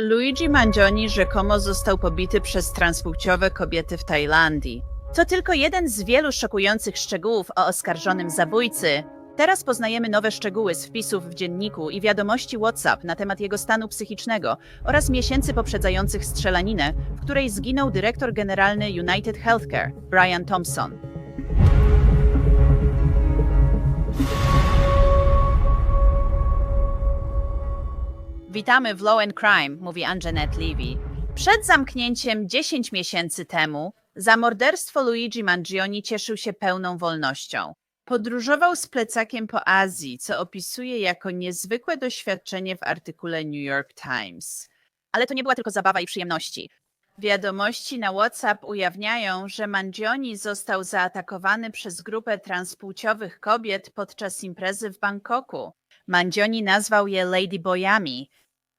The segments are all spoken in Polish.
Luigi Mangioni rzekomo został pobity przez transpłciowe kobiety w Tajlandii. To tylko jeden z wielu szokujących szczegółów o oskarżonym zabójcy. Teraz poznajemy nowe szczegóły z wpisów w dzienniku i wiadomości WhatsApp na temat jego stanu psychicznego oraz miesięcy poprzedzających strzelaninę, w której zginął dyrektor generalny United Healthcare, Brian Thompson. Witamy w Law and Crime, mówi Anjanette Levy. Przed zamknięciem 10 miesięcy temu za morderstwo Luigi Mangioni cieszył się pełną wolnością. Podróżował z plecakiem po Azji, co opisuje jako niezwykłe doświadczenie w artykule New York Times. Ale to nie była tylko zabawa i przyjemności. Wiadomości na WhatsApp ujawniają, że Mangioni został zaatakowany przez grupę transpłciowych kobiet podczas imprezy w Bangkoku. Mangioni nazwał je ladyboyami.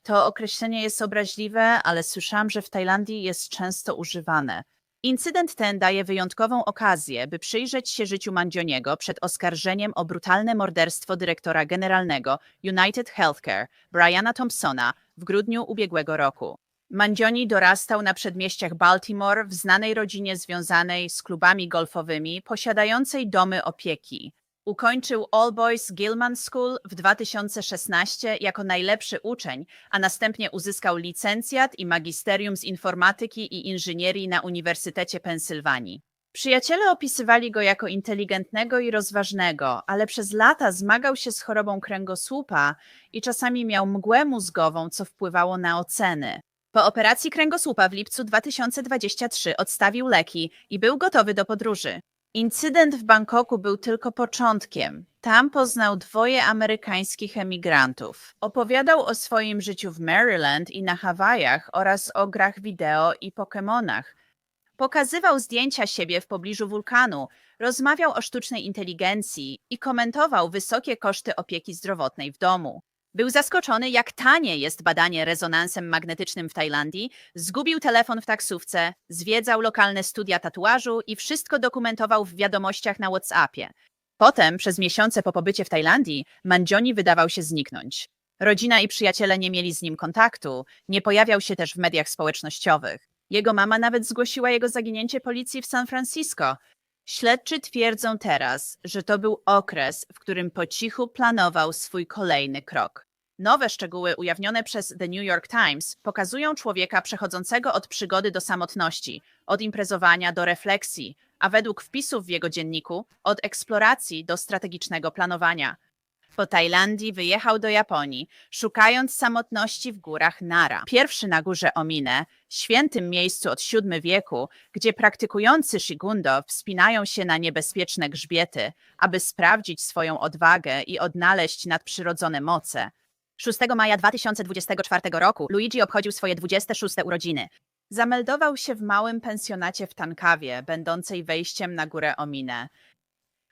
To określenie jest obraźliwe, ale słyszałam, że w Tajlandii jest często używane. Incydent ten daje wyjątkową okazję, by przyjrzeć się życiu Mangioniego przed oskarżeniem o brutalne morderstwo dyrektora generalnego United Healthcare, Briana Thompsona, w grudniu ubiegłego roku. Mangioni dorastał na przedmieściach Baltimore w znanej rodzinie związanej z klubami golfowymi, posiadającej domy opieki. Ukończył All Boys Gilman School w 2016 jako najlepszy uczeń, a następnie uzyskał licencjat i magisterium z informatyki i inżynierii na Uniwersytecie Pensylwanii. Przyjaciele opisywali go jako inteligentnego i rozważnego, ale przez lata zmagał się z chorobą kręgosłupa i czasami miał mgłę mózgową, co wpływało na oceny. Po operacji kręgosłupa w lipcu 2023 odstawił leki i był gotowy do podróży. Incydent w Bangkoku był tylko początkiem. Tam poznał dwoje amerykańskich emigrantów. Opowiadał o swoim życiu w Maryland i na Hawajach oraz o grach wideo i Pokemonach. Pokazywał zdjęcia siebie w pobliżu wulkanu, rozmawiał o sztucznej inteligencji i komentował wysokie koszty opieki zdrowotnej w domu. Był zaskoczony, jak tanie jest badanie rezonansem magnetycznym w Tajlandii, zgubił telefon w taksówce, zwiedzał lokalne studia tatuażu i wszystko dokumentował w wiadomościach na WhatsAppie. Potem, przez miesiące po pobycie w Tajlandii, Mangioni wydawał się zniknąć. Rodzina i przyjaciele nie mieli z nim kontaktu, nie pojawiał się też w mediach społecznościowych. Jego mama nawet zgłosiła jego zaginięcie policji w San Francisco. Śledczy twierdzą teraz, że to był okres, w którym po cichu planował swój kolejny krok. Nowe szczegóły ujawnione przez The New York Times pokazują człowieka przechodzącego od przygody do samotności, od imprezowania do refleksji, a według wpisów w jego dzienniku od eksploracji do strategicznego planowania. Po Tajlandii wyjechał do Japonii, szukając samotności w górach Nara. Pierwszy na górze Omine, świętym miejscu od VII wieku, gdzie praktykujący Shigundo wspinają się na niebezpieczne grzbiety, aby sprawdzić swoją odwagę i odnaleźć nadprzyrodzone moce. 6 maja 2024 roku Luigi obchodził swoje 26 urodziny. Zameldował się w małym pensjonacie w Tankawie, będącej wejściem na górę Omine.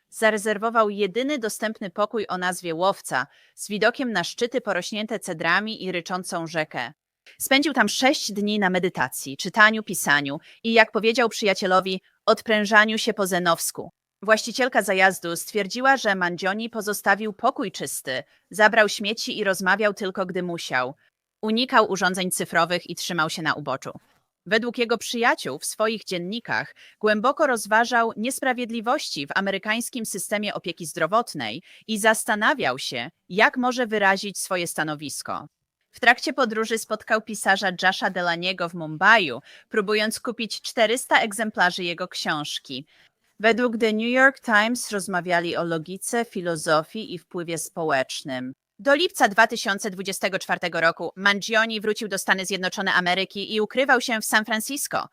Zarezerwował jedyny dostępny pokój o nazwie Łowca, z widokiem na szczyty porośnięte cedrami i ryczącą rzekę. Spędził tam sześć dni na medytacji, czytaniu, pisaniu i, jak powiedział przyjacielowi, odprężaniu się po zenowsku. Właścicielka zajazdu stwierdziła, że Mangioni pozostawił pokój czysty, zabrał śmieci i rozmawiał tylko gdy musiał. Unikał urządzeń cyfrowych i trzymał się na uboczu. Według jego przyjaciół w swoich dziennikach głęboko rozważał niesprawiedliwości w amerykańskim systemie opieki zdrowotnej i zastanawiał się, jak może wyrazić swoje stanowisko. W trakcie podróży spotkał pisarza Jasha Delaniego w Mumbai, próbując kupić 400 egzemplarzy jego książki. Według The New York Times rozmawiali o logice, filozofii i wpływie społecznym. Do lipca 2024 roku Mangioni wrócił do Stany Zjednoczone Ameryki i ukrywał się w San Francisco.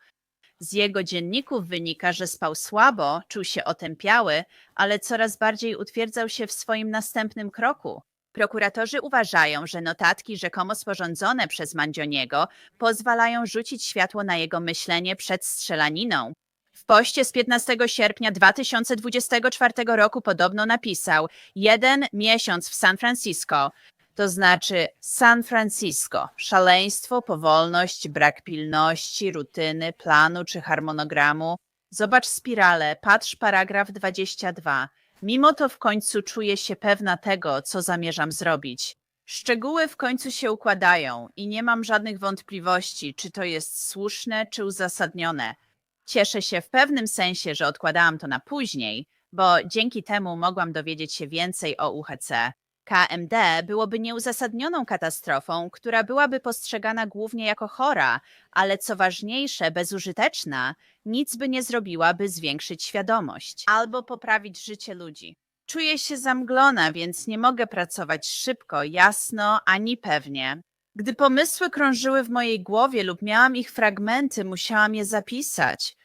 Z jego dzienników wynika, że spał słabo, czuł się otępiały, ale coraz bardziej utwierdzał się w swoim następnym kroku. Prokuratorzy uważają, że notatki rzekomo sporządzone przez Mangioniego pozwalają rzucić światło na jego myślenie przed strzelaniną. W poście z 15 sierpnia 2024 roku podobno napisał jeden miesiąc w San Francisco, to znaczy San Francisco, szaleństwo, powolność, brak pilności, rutyny, planu czy harmonogramu. Zobacz spiralę, patrz paragraf 22. Mimo to w końcu czuję się pewna tego, co zamierzam zrobić. Szczegóły w końcu się układają i nie mam żadnych wątpliwości, czy to jest słuszne, czy uzasadnione. Cieszę się w pewnym sensie, że odkładałam to na później, bo dzięki temu mogłam dowiedzieć się więcej o UHC. KMD byłoby nieuzasadnioną katastrofą, która byłaby postrzegana głównie jako chora, ale co ważniejsze, bezużyteczna, nic by nie zrobiła, by zwiększyć świadomość albo poprawić życie ludzi. Czuję się zamglona, więc nie mogę pracować szybko, jasno ani pewnie. Gdy pomysły krążyły w mojej głowie lub miałam ich fragmenty, musiałam je zapisać.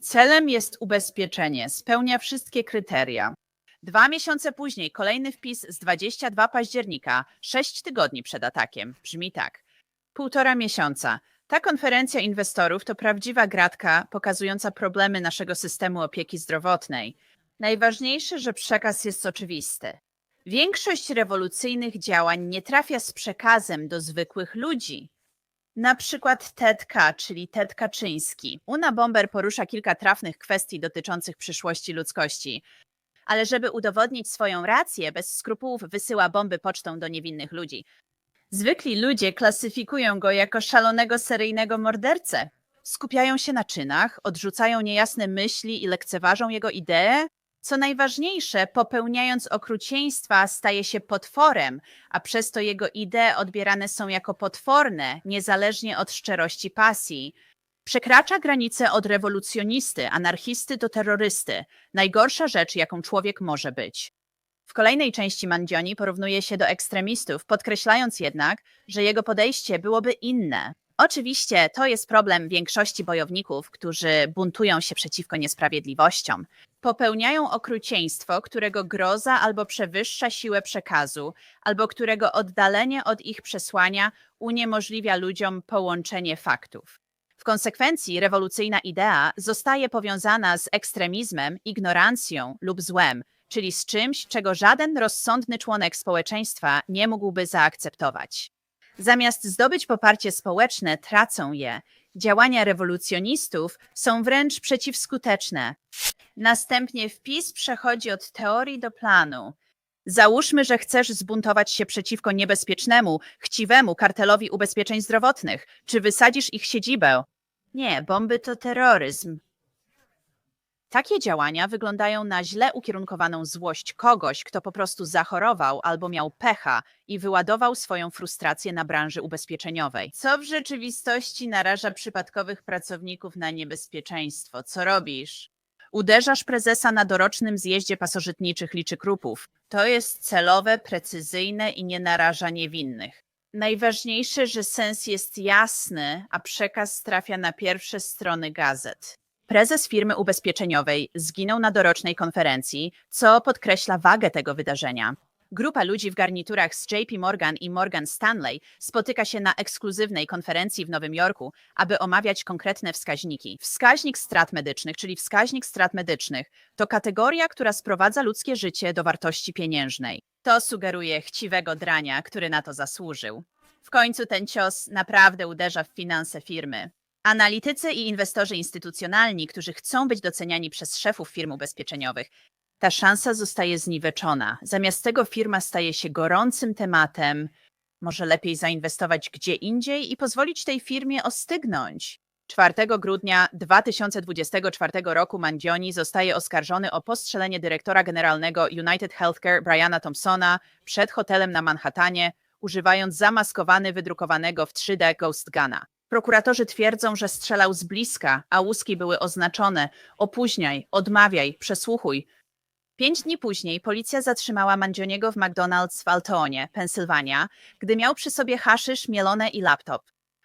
Celem jest ubezpieczenie, spełnia wszystkie kryteria. Dwa miesiące później kolejny wpis z 22 października, sześć tygodni przed atakiem. Brzmi tak. Półtora miesiąca. Ta konferencja inwestorów to prawdziwa gratka pokazująca problemy naszego systemu opieki zdrowotnej. Najważniejsze, że przekaz jest oczywisty. Większość rewolucyjnych działań nie trafia z przekazem do zwykłych ludzi. Na przykład Ted K., czyli Ted Kaczyński. Una Bomber porusza kilka trafnych kwestii dotyczących przyszłości ludzkości. Ale żeby udowodnić swoją rację, bez skrupułów wysyła bomby pocztą do niewinnych ludzi. Zwykli ludzie klasyfikują go jako szalonego seryjnego mordercę. Skupiają się na czynach, odrzucają niejasne myśli i lekceważą jego idee. Co najważniejsze, popełniając okrucieństwa, staje się potworem, a przez to jego idee odbierane są jako potworne, niezależnie od szczerości pasji. Przekracza granicę od rewolucjonisty, anarchisty do terrorysty. Najgorsza rzecz, jaką człowiek może być. W kolejnej części Mandzioni porównuje się do ekstremistów, podkreślając jednak, że jego podejście byłoby inne. Oczywiście to jest problem większości bojowników, którzy buntują się przeciwko niesprawiedliwościom. Popełniają okrucieństwo, którego groza albo przewyższa siłę przekazu, albo którego oddalenie od ich przesłania uniemożliwia ludziom połączenie faktów. W konsekwencji rewolucyjna idea zostaje powiązana z ekstremizmem, ignorancją lub złem, czyli z czymś, czego żaden rozsądny członek społeczeństwa nie mógłby zaakceptować. Zamiast zdobyć poparcie społeczne, tracą je. Działania rewolucjonistów są wręcz przeciwskuteczne. Następnie wpis przechodzi od teorii do planu. Załóżmy, że chcesz zbuntować się przeciwko niebezpiecznemu, chciwemu kartelowi ubezpieczeń zdrowotnych. Czy wysadzisz ich siedzibę? Nie, bomby to terroryzm. Takie działania wyglądają na źle ukierunkowaną złość kogoś, kto po prostu zachorował albo miał pecha i wyładował swoją frustrację na branży ubezpieczeniowej. Co w rzeczywistości naraża przypadkowych pracowników na niebezpieczeństwo? Co robisz? Uderzasz prezesa na dorocznym zjeździe pasożytniczych liczy krupów. To jest celowe, precyzyjne i nie naraża niewinnych. Najważniejsze, że sens jest jasny, a przekaz trafia na pierwsze strony gazet. Prezes firmy ubezpieczeniowej zginął na dorocznej konferencji, co podkreśla wagę tego wydarzenia. Grupa ludzi w garniturach z JP Morgan i Morgan Stanley spotyka się na ekskluzywnej konferencji w Nowym Jorku, aby omawiać konkretne wskaźniki. Wskaźnik strat medycznych, czyli wskaźnik strat medycznych, to kategoria, która sprowadza ludzkie życie do wartości pieniężnej. To sugeruje chciwego drania, który na to zasłużył. W końcu ten cios naprawdę uderza w finanse firmy. Analitycy i inwestorzy instytucjonalni, którzy chcą być doceniani przez szefów firm ubezpieczeniowych, ta szansa zostaje zniweczona. Zamiast tego firma staje się gorącym tematem. Może lepiej zainwestować gdzie indziej i pozwolić tej firmie ostygnąć. 4 grudnia 2024 roku Mandioni zostaje oskarżony o postrzelenie dyrektora generalnego United Healthcare Briana Thompsona przed hotelem na Manhattanie, używając zamaskowany wydrukowanego w 3D Ghost Guna. Prokuratorzy twierdzą, że strzelał z bliska, a łuski były oznaczone. Opóźniaj, odmawiaj, przesłuchuj. Pięć dni później policja zatrzymała Mandzioniego w McDonald's w Altonie, Pensylwania, gdy miał przy sobie haszysz, mielone i laptop.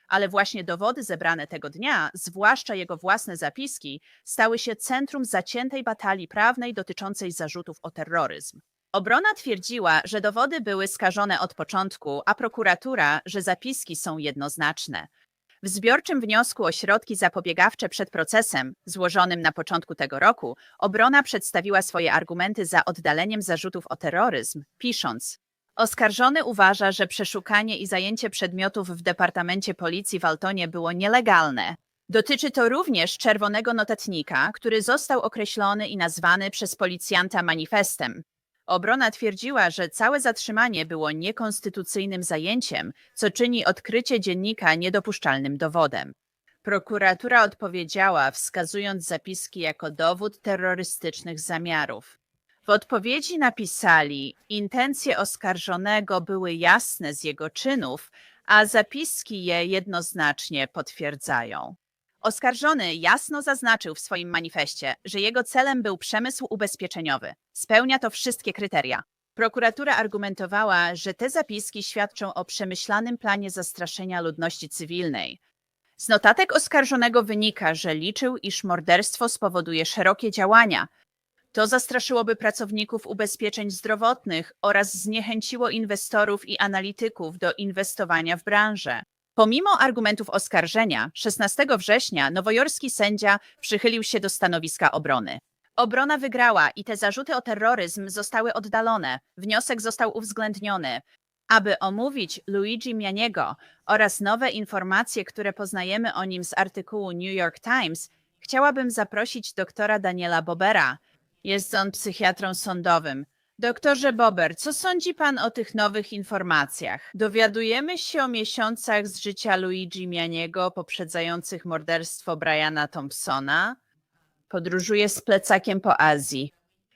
Ale właśnie dowody zebrane tego dnia, zwłaszcza jego własne zapiski, stały się centrum zaciętej batalii prawnej dotyczącej zarzutów o terroryzm. Obrona twierdziła, że dowody były skażone od początku, a prokuratura, że zapiski są jednoznaczne. W zbiorczym wniosku o środki zapobiegawcze przed procesem, złożonym na początku tego roku, obrona przedstawiła swoje argumenty za oddaleniem zarzutów o terroryzm, pisząc: Oskarżony uważa, że przeszukanie i zajęcie przedmiotów w Departamencie Policji w Altonie było nielegalne. Dotyczy to również czerwonego notatnika, który został określony i nazwany przez policjanta manifestem. Obrona twierdziła, że całe zatrzymanie było niekonstytucyjnym zajęciem, co czyni odkrycie dziennika niedopuszczalnym dowodem. Prokuratura odpowiedziała, wskazując zapiski jako dowód terrorystycznych zamiarów. W odpowiedzi napisali: Intencje oskarżonego były jasne z jego czynów, a zapiski je jednoznacznie potwierdzają. Oskarżony jasno zaznaczył w swoim manifestie, że jego celem był przemysł ubezpieczeniowy. Spełnia to wszystkie kryteria. Prokuratura argumentowała, że te zapiski świadczą o przemyślanym planie zastraszenia ludności cywilnej. Z notatek oskarżonego wynika, że liczył, iż morderstwo spowoduje szerokie działania. To zastraszyłoby pracowników ubezpieczeń zdrowotnych oraz zniechęciło inwestorów i analityków do inwestowania w branżę. Pomimo argumentów oskarżenia, 16 września nowojorski sędzia przychylił się do stanowiska obrony. Obrona wygrała i te zarzuty o terroryzm zostały oddalone. Wniosek został uwzględniony. Aby omówić Luigi Mianiego oraz nowe informacje, które poznajemy o nim z artykułu New York Times, chciałabym zaprosić doktora Daniela Bobera. Jest on psychiatrą sądowym. Doktorze Bober, co sądzi pan o tych nowych informacjach? Dowiadujemy się o miesiącach z życia Luigi Mianiego poprzedzających morderstwo Briana Thompsona. Podróżuje z plecakiem po Azji.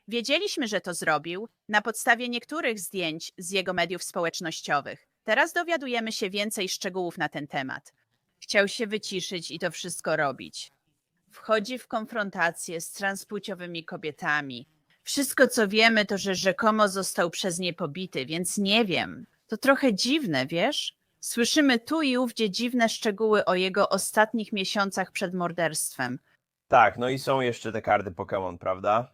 Wiedzieliśmy, że to zrobił na podstawie niektórych zdjęć z jego mediów społecznościowych. Teraz dowiadujemy się więcej szczegółów na ten temat. Chciał się wyciszyć i to wszystko robić. Wchodzi w konfrontację z transpłciowymi kobietami. Wszystko, co wiemy, to, że rzekomo został przez nie pobity, więc nie wiem. To trochę dziwne, wiesz? Słyszymy tu i ówdzie dziwne szczegóły o jego ostatnich miesiącach przed morderstwem. Tak, no i są jeszcze te karty Pokémon, prawda?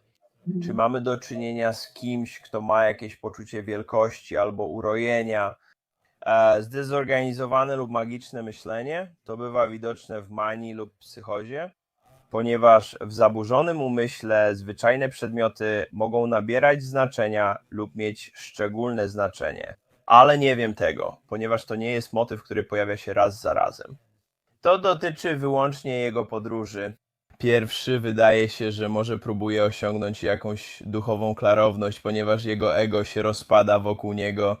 Czy mamy do czynienia z kimś, kto ma jakieś poczucie wielkości albo urojenia? E, zdezorganizowane lub magiczne myślenie to bywa widoczne w manii lub psychozie, ponieważ w zaburzonym umyśle zwyczajne przedmioty mogą nabierać znaczenia lub mieć szczególne znaczenie. Ale nie wiem tego, ponieważ to nie jest motyw, który pojawia się raz za razem. To dotyczy wyłącznie jego podróży, Pierwszy wydaje się, że może próbuje osiągnąć jakąś duchową klarowność, ponieważ jego ego się rozpada wokół niego.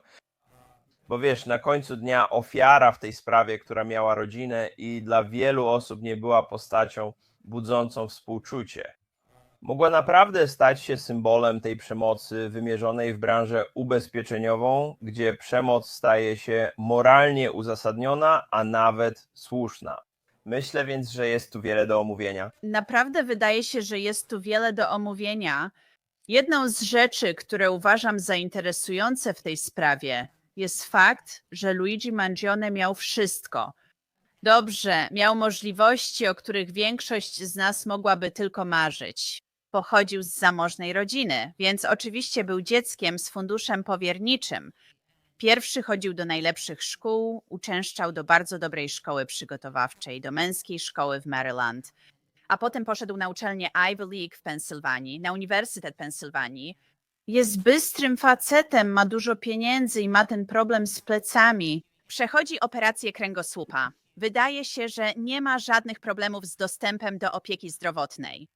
Bo wiesz, na końcu dnia ofiara w tej sprawie, która miała rodzinę i dla wielu osób nie była postacią budzącą współczucie, mogła naprawdę stać się symbolem tej przemocy wymierzonej w branżę ubezpieczeniową, gdzie przemoc staje się moralnie uzasadniona, a nawet słuszna. Myślę więc, że jest tu wiele do omówienia. Naprawdę wydaje się, że jest tu wiele do omówienia. Jedną z rzeczy, które uważam za interesujące w tej sprawie, jest fakt, że Luigi Mangione miał wszystko. Dobrze, miał możliwości, o których większość z nas mogłaby tylko marzyć. Pochodził z zamożnej rodziny, więc oczywiście był dzieckiem z funduszem powierniczym. Pierwszy chodził do najlepszych szkół, uczęszczał do bardzo dobrej szkoły przygotowawczej, do męskiej szkoły w Maryland, a potem poszedł na uczelnię Ivy League w Pensylwanii, na Uniwersytet Pensylwanii. Jest bystrym facetem, ma dużo pieniędzy i ma ten problem z plecami. Przechodzi operację kręgosłupa. Wydaje się, że nie ma żadnych problemów z dostępem do opieki zdrowotnej.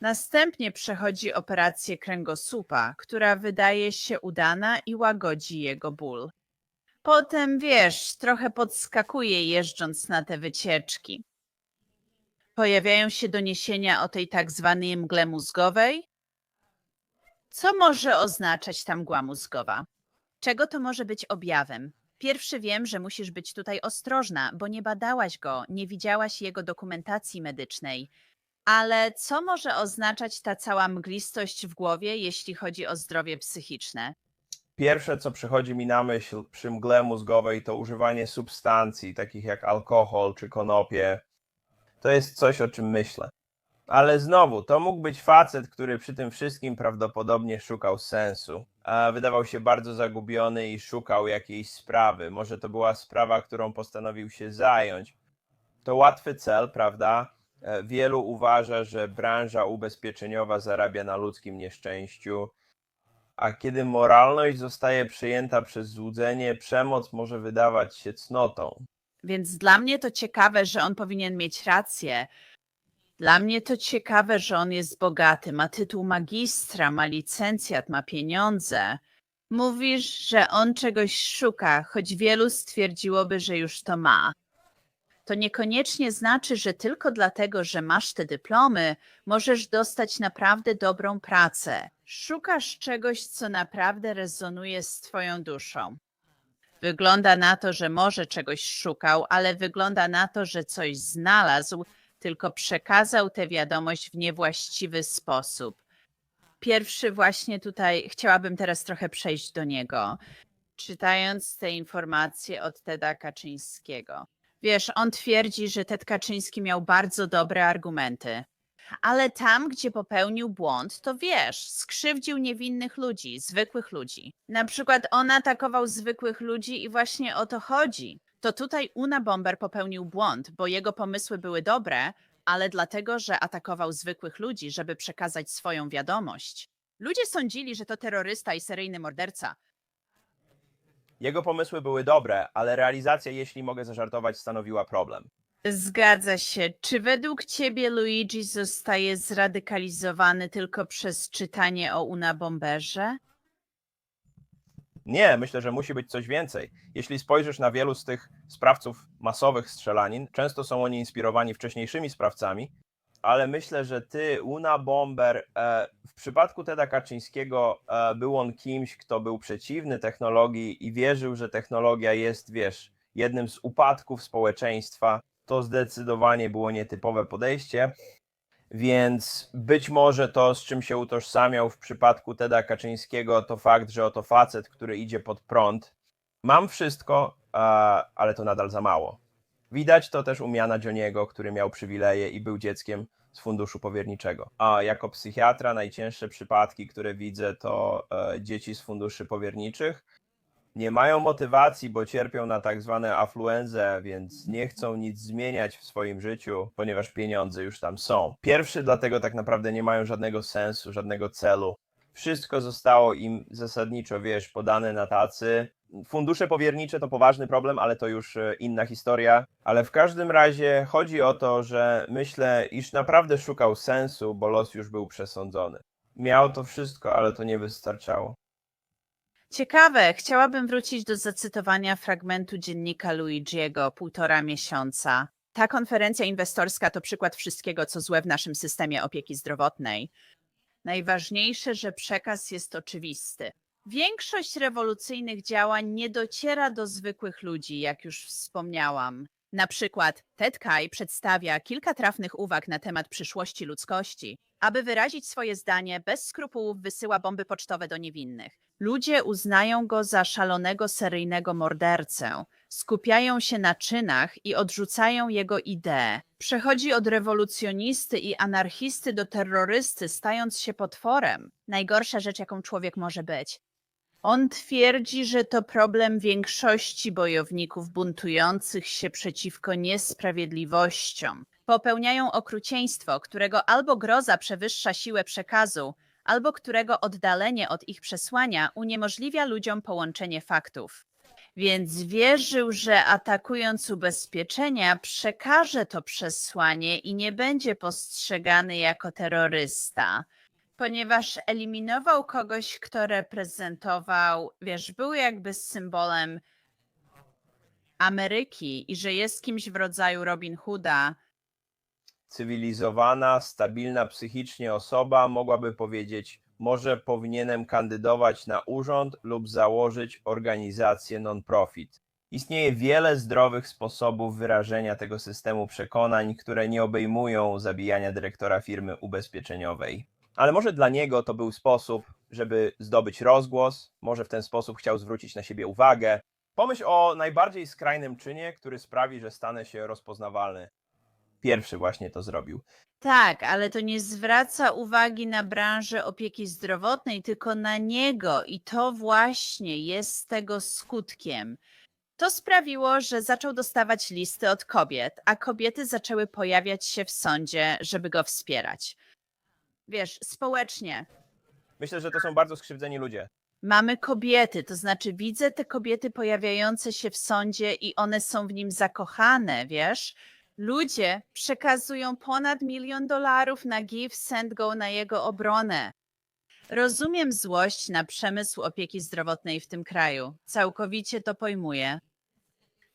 Następnie przechodzi operację kręgosłupa, która wydaje się udana i łagodzi jego ból. Potem, wiesz, trochę podskakuje jeżdżąc na te wycieczki. Pojawiają się doniesienia o tej tak zwanej mgle mózgowej. Co może oznaczać ta mgła mózgowa? Czego to może być objawem? Pierwszy wiem, że musisz być tutaj ostrożna, bo nie badałaś go, nie widziałaś jego dokumentacji medycznej. Ale co może oznaczać ta cała mglistość w głowie, jeśli chodzi o zdrowie psychiczne? Pierwsze, co przychodzi mi na myśl przy mgle mózgowej, to używanie substancji, takich jak alkohol czy konopie. To jest coś, o czym myślę. Ale znowu, to mógł być facet, który przy tym wszystkim prawdopodobnie szukał sensu. Wydawał się bardzo zagubiony i szukał jakiejś sprawy. Może to była sprawa, którą postanowił się zająć. To łatwy cel, prawda? E, Wielu uważa, że branża ubezpieczeniowa zarabia na ludzkim nieszczęściu, a kiedy moralność zostaje przejęta przez złudzenie, przemoc może wydawać się cnotą. Więc dla mnie to ciekawe, że on powinien mieć rację. Dla mnie to ciekawe, że on jest bogaty, ma tytuł magistra, ma licencjat, ma pieniądze. Mówisz, że on czegoś szuka, choć wielu stwierdziłoby, że już to ma. To niekoniecznie znaczy, że tylko dlatego, że masz te dyplomy, możesz dostać naprawdę dobrą pracę. Szukasz czegoś, co naprawdę rezonuje z Twoją duszą. Wygląda na to, że może czegoś szukał, ale wygląda na to, że coś znalazł, tylko przekazał tę wiadomość w niewłaściwy sposób. Pierwszy właśnie tutaj chciałabym teraz trochę przejść do niego, czytając te informacje od Teda Kaczyńskiego. Wiesz, on twierdzi, że Ted Kaczyński miał bardzo dobre argumenty. Ale tam, gdzie popełnił błąd, to wiesz, skrzywdził niewinnych ludzi, zwykłych ludzi. Na przykład on atakował zwykłych ludzi i właśnie o to chodzi. To tutaj Una Bomber popełnił błąd, bo jego pomysły były dobre, ale dlatego, że atakował zwykłych ludzi, żeby przekazać swoją wiadomość. Ludzie sądzili, że to terrorysta i seryjny morderca. Jego pomysły były dobre, ale realizacja, jeśli mogę zażartować, stanowiła problem. Zgadza się. Czy według ciebie Luigi zostaje zradykalizowany tylko przez czytanie o Una Bomberze? Nie, myślę, że musi być coś więcej. Jeśli spojrzysz na wielu z tych sprawców masowych strzelanin, często są oni inspirowani wcześniejszymi sprawcami, ale myślę, że ty, Una Bomber, e, w przypadku Teda Kaczyńskiego e, był on kimś, kto był przeciwny technologii i wierzył, że technologia jest, wiesz, jednym z upadków społeczeństwa. To zdecydowanie było nietypowe podejście. Więc być może to, z czym się utożsamiał w przypadku Teda Kaczyńskiego, to fakt, że oto facet, który idzie pod prąd. Mam wszystko, ale to nadal za mało. Widać to też u Miana Johniego, który miał przywileje i był dzieckiem z funduszu powierniczego. A jako psychiatra najcięższe przypadki, które widzę, to e, dzieci z funduszy powierniczych. Nie mają motywacji, bo cierpią na tak zwane afluenzę, więc nie chcą nic zmieniać w swoim życiu, ponieważ pieniądze już tam są. Pierwszy dlatego tak naprawdę nie mają żadnego sensu, żadnego celu. Wszystko zostało im zasadniczo, wiesz, podane na tacy. Fundusze powiernicze to poważny problem, ale to już e, inna historia. Ale w każdym razie chodzi o to, że myślę, iż naprawdę szukał sensu, bo los już był przesądzony. Miał to wszystko, ale to nie wystarczało. Ciekawe, chciałabym wrócić do zacytowania fragmentu dziennika Luigiego półtora miesiąca. Ta konferencja inwestorska to przykład wszystkiego, co złe w naszym systemie opieki zdrowotnej. Najważniejsze, że przekaz jest oczywisty. Większość rewolucyjnych działań nie dociera do zwykłych ludzi, jak już wspomniałam. Na przykład Ted Kai przedstawia kilka trafnych uwag na temat przyszłości ludzkości. Aby wyrazić swoje zdanie, bez skrupułów wysyła bomby pocztowe do niewinnych. Ludzie uznają go za szalonego seryjnego mordercę, skupiają się na czynach i odrzucają jego idee. Przechodzi od rewolucjonisty i anarchisty do terrorysty, stając się potworem. Najgorsza rzecz, jaką człowiek może być. On twierdzi, że to problem większości bojowników buntujących się przeciwko niesprawiedliwościom. Popełniają okrucieństwo, którego albo groza przewyższa siłę przekazu, albo którego oddalenie od ich przesłania uniemożliwia ludziom połączenie faktów. Więc wierzył, że atakując ubezpieczenia, przekaże to przesłanie i nie będzie postrzegany jako terrorysta, ponieważ eliminował kogoś, kto reprezentował, wiesz, był jakby symbolem Ameryki i że jest kimś w rodzaju Robin Hooda. Cywilizowana, stabilna psychicznie osoba mogłaby powiedzieć: Może powinienem kandydować na urząd lub założyć organizację non-profit. Istnieje wiele zdrowych sposobów wyrażenia tego systemu przekonań, które nie obejmują zabijania dyrektora firmy ubezpieczeniowej. Ale może dla niego to był sposób, żeby zdobyć rozgłos, może w ten sposób chciał zwrócić na siebie uwagę. Pomyśl o najbardziej skrajnym czynie, który sprawi, że stanę się rozpoznawalny. Pierwszy właśnie to zrobił. Tak, ale to nie zwraca uwagi na branżę opieki zdrowotnej, tylko na niego i to właśnie jest tego skutkiem. To sprawiło, że zaczął dostawać listy od kobiet, a kobiety zaczęły pojawiać się w sądzie, żeby go wspierać. Wiesz, społecznie Myślę, że to są bardzo skrzywdzeni ludzie. mamy kobiety, to znaczy widzę te kobiety pojawiające się w sądzie i one są w nim zakochane, wiesz? Ludzie przekazują ponad milion dolarów na Give Send Go na jego obronę. Rozumiem złość na przemysł opieki zdrowotnej w tym kraju. Całkowicie to pojmuję.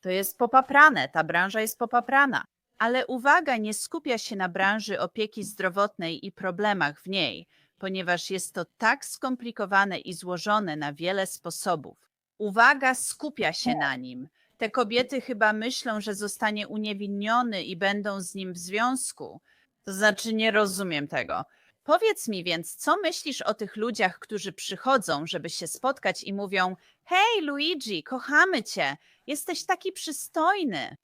To jest popaprane, ta branża jest popaprana. Ale uwaga nie skupia się na branży opieki zdrowotnej i problemach w niej, ponieważ jest to tak skomplikowane i złożone na wiele sposobów. Uwaga skupia się na nim. Te kobiety chyba myślą, że zostanie uniewinniony i będą z nim w związku. To znaczy, nie rozumiem tego. Powiedz mi więc, co myślisz o tych ludziach, którzy przychodzą, żeby się spotkać i mówią: Hej, Luigi, kochamy cię, jesteś taki przystojny.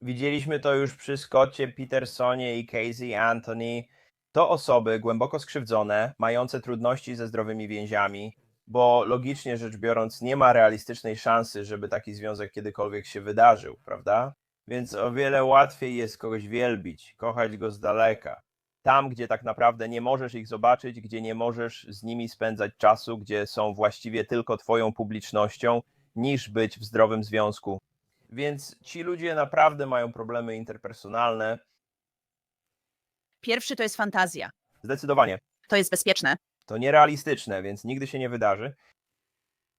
Widzieliśmy to już przy Scottie Petersonie i Casey Anthony. To osoby głęboko skrzywdzone, mające trudności ze zdrowymi więziami, bo logicznie rzecz biorąc nie ma realistycznej szansy, żeby taki związek kiedykolwiek się wydarzył, prawda? Więc o wiele łatwiej jest kogoś wielbić, kochać go z daleka. Tam, gdzie tak naprawdę nie możesz ich zobaczyć, gdzie nie możesz z nimi spędzać czasu, gdzie są właściwie tylko twoją publicznością, niż być w zdrowym związku. Więc ci ludzie naprawdę mają problemy interpersonalne. Pierwszy to jest fantazja. Zdecydowanie. To jest bezpieczne. To nierealistyczne, więc nigdy się nie wydarzy.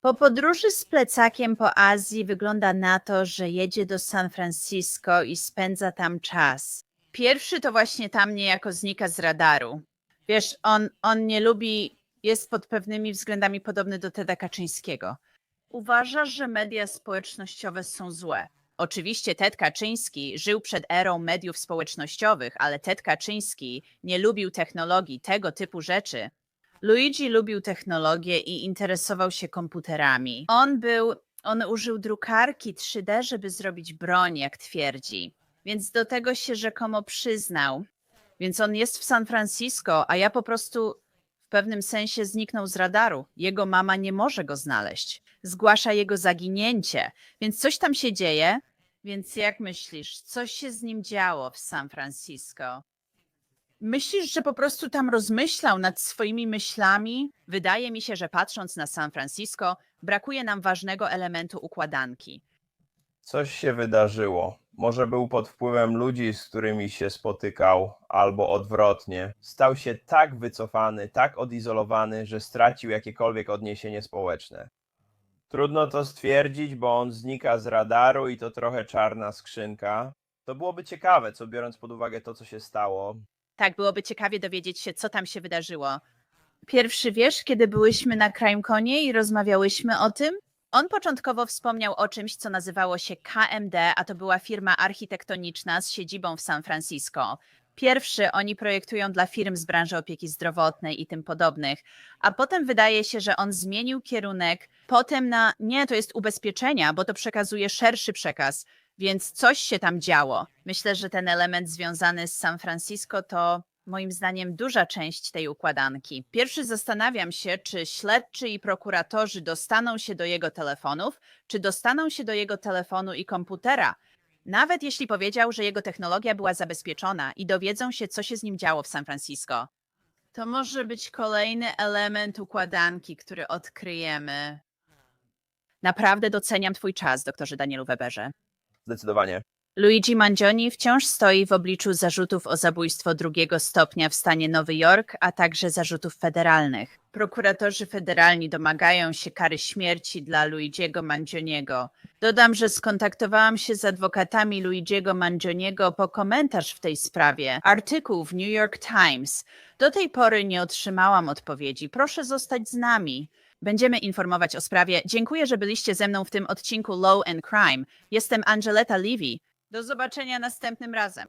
Po podróży z plecakiem po Azji wygląda na to, że jedzie do San Francisco i spędza tam czas. Pierwszy to właśnie tam niejako znika z radaru. Wiesz, on, on nie lubi, jest pod pewnymi względami podobny do Teda Kaczyńskiego. Uważasz, że media społecznościowe są złe. Oczywiście Ted Kaczyński żył przed erą mediów społecznościowych, ale Ted Kaczyński nie lubił technologii, tego typu rzeczy. Luigi lubił technologię i interesował się komputerami. On był, on użył drukarki 3D, żeby zrobić broń, jak twierdzi. Więc do tego się rzekomo przyznał. Więc on jest w San Francisco, a ja po prostu w pewnym sensie zniknął z radaru. Jego mama nie może go znaleźć. Zgłasza jego zaginięcie, więc coś tam się dzieje. Więc jak myślisz, co się z nim działo w San Francisco? Myślisz, że po prostu tam rozmyślał nad swoimi myślami? Wydaje mi się, że patrząc na San Francisco, brakuje nam ważnego elementu układanki. Coś się wydarzyło. Może był pod wpływem ludzi, z którymi się spotykał, albo odwrotnie. Stał się tak wycofany, tak odizolowany, że stracił jakiekolwiek odniesienie społeczne. Trudno to stwierdzić, bo on znika z radaru i to trochę czarna skrzynka. To byłoby ciekawe, co biorąc pod uwagę to, co się stało. Tak, byłoby ciekawie dowiedzieć się, co tam się wydarzyło. Pierwszy wiesz, kiedy byłyśmy na CrimeConie i rozmawiałyśmy o tym? On początkowo wspomniał o czymś, co nazywało się KMD, a to była firma architektoniczna z siedzibą w San Francisco. Pierwszy oni projektują dla firm z branży opieki zdrowotnej i tym podobnych, a potem wydaje się, że on zmienił kierunek, potem na nie, to jest ubezpieczenia, bo to przekazuje szerszy przekaz, więc coś się tam działo. Myślę, że ten element związany z San Francisco to moim zdaniem duża część tej układanki. Pierwszy zastanawiam się, czy śledczy i prokuratorzy dostaną się do jego telefonów, czy dostaną się do jego telefonu i komputera. Nawet jeśli powiedział, że jego technologia była zabezpieczona i dowiedzą się, co się z nim działo w San Francisco. To może być kolejny element układanki, który odkryjemy. Naprawdę doceniam Twój czas, doktorze Danielu Weberze. Zdecydowanie. Luigi Mangioni wciąż stoi w obliczu zarzutów o zabójstwo drugiego stopnia w stanie Nowy Jork, a także zarzutów federalnych. Prokuratorzy federalni domagają się kary śmierci dla Luigiego Mangioniego. Dodam, że skontaktowałam się z adwokatami Luigiego Mangioniego po komentarz w tej sprawie. Artykuł w New York Times. Do tej pory nie otrzymałam odpowiedzi. Proszę zostać z nami. Będziemy informować o sprawie. Dziękuję, że byliście ze mną w tym odcinku Law and Crime. Jestem Angeleta Levy. Do zobaczenia następnym razem.